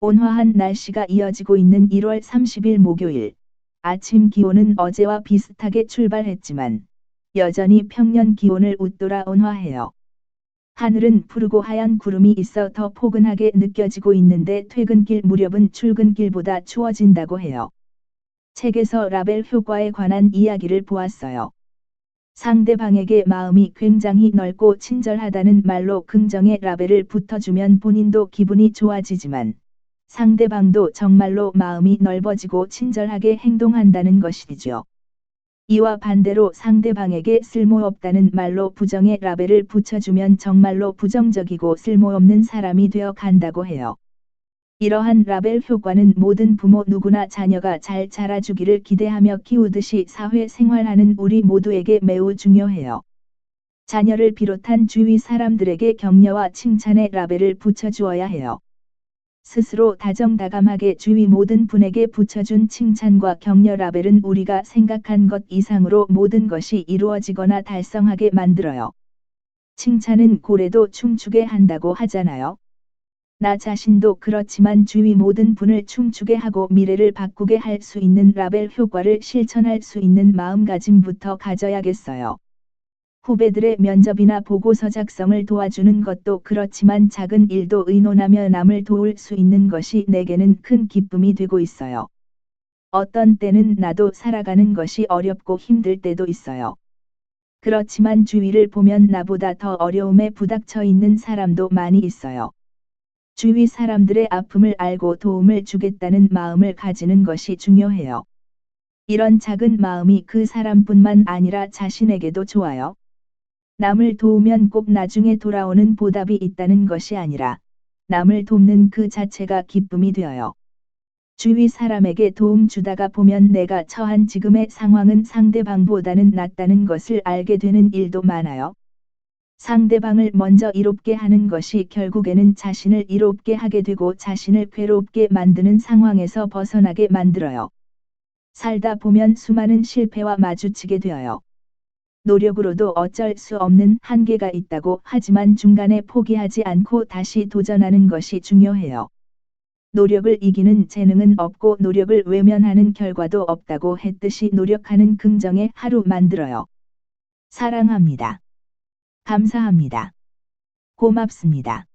온화한 날씨가 이어지고 있는 1월 30일 목요일. 아침 기온은 어제와 비슷하게 출발했지만 여전히 평년 기온을 웃돌아 온화해요. 하늘은 푸르고 하얀 구름이 있어 더 포근하게 느껴지고 있는데 퇴근길 무렵은 출근길보다 추워진다고 해요. 책에서 라벨 효과에 관한 이야기를 보았어요. 상대방에게 마음이 굉장히 넓고 친절하다는 말로 긍정의 라벨을 붙어주면 본인도 기분이 좋아지지만 상대방도 정말로 마음이 넓어지고 친절하게 행동한다는 것이죠. 이와 반대로 상대방에게 쓸모없다는 말로 부정의 라벨을 붙여주면 정말로 부정적이고 쓸모없는 사람이 되어 간다고 해요. 이러한 라벨 효과는 모든 부모 누구나 자녀가 잘 자라주기를 기대하며 키우듯이 사회 생활하는 우리 모두에게 매우 중요해요. 자녀를 비롯한 주위 사람들에게 격려와 칭찬의 라벨을 붙여주어야 해요. 스스로 다정다감하게 주위 모든 분에게 붙여준 칭찬과 격려 라벨은 우리가 생각한 것 이상으로 모든 것이 이루어지거나 달성하게 만들어요. 칭찬은 고래도 춤추게 한다고 하잖아요. 나 자신도 그렇지만 주위 모든 분을 춤추게 하고 미래를 바꾸게 할 수 있는 라벨 효과를 실천할 수 있는 마음가짐부터 가져야겠어요. 후배들의 면접이나 보고서 작성을 도와주는 것도 그렇지만 작은 일도 의논하며 남을 도울 수 있는 것이 내게는 큰 기쁨이 되고 있어요. 어떤 때는 나도 살아가는 것이 어렵고 힘들 때도 있어요. 그렇지만 주위를 보면 나보다 더 어려움에 부닥쳐 있는 사람도 많이 있어요. 주위 사람들의 아픔을 알고 도움을 주겠다는 마음을 가지는 것이 중요해요. 이런 작은 마음이 그 사람뿐만 아니라 자신에게도 좋아요. 남을 도우면 꼭 나중에 돌아오는 보답이 있다는 것이 아니라 남을 돕는 그 자체가 기쁨이 되어요. 주위 사람에게 도움 주다가 보면 내가 처한 지금의 상황은 상대방보다는 낫다는 것을 알게 되는 일도 많아요. 상대방을 먼저 이롭게 하는 것이 결국에는 자신을 이롭게 하게 되고 자신을 괴롭게 만드는 상황에서 벗어나게 만들어요. 살다 보면 수많은 실패와 마주치게 되어요. 노력으로도 어쩔 수 없는 한계가 있다고 하지만 중간에 포기하지 않고 다시 도전하는 것이 중요해요. 노력을 이기는 재능은 없고 노력을 외면하는 결과도 없다고 했듯이 노력하는 긍정의 하루 만들어요. 사랑합니다. 감사합니다. 고맙습니다.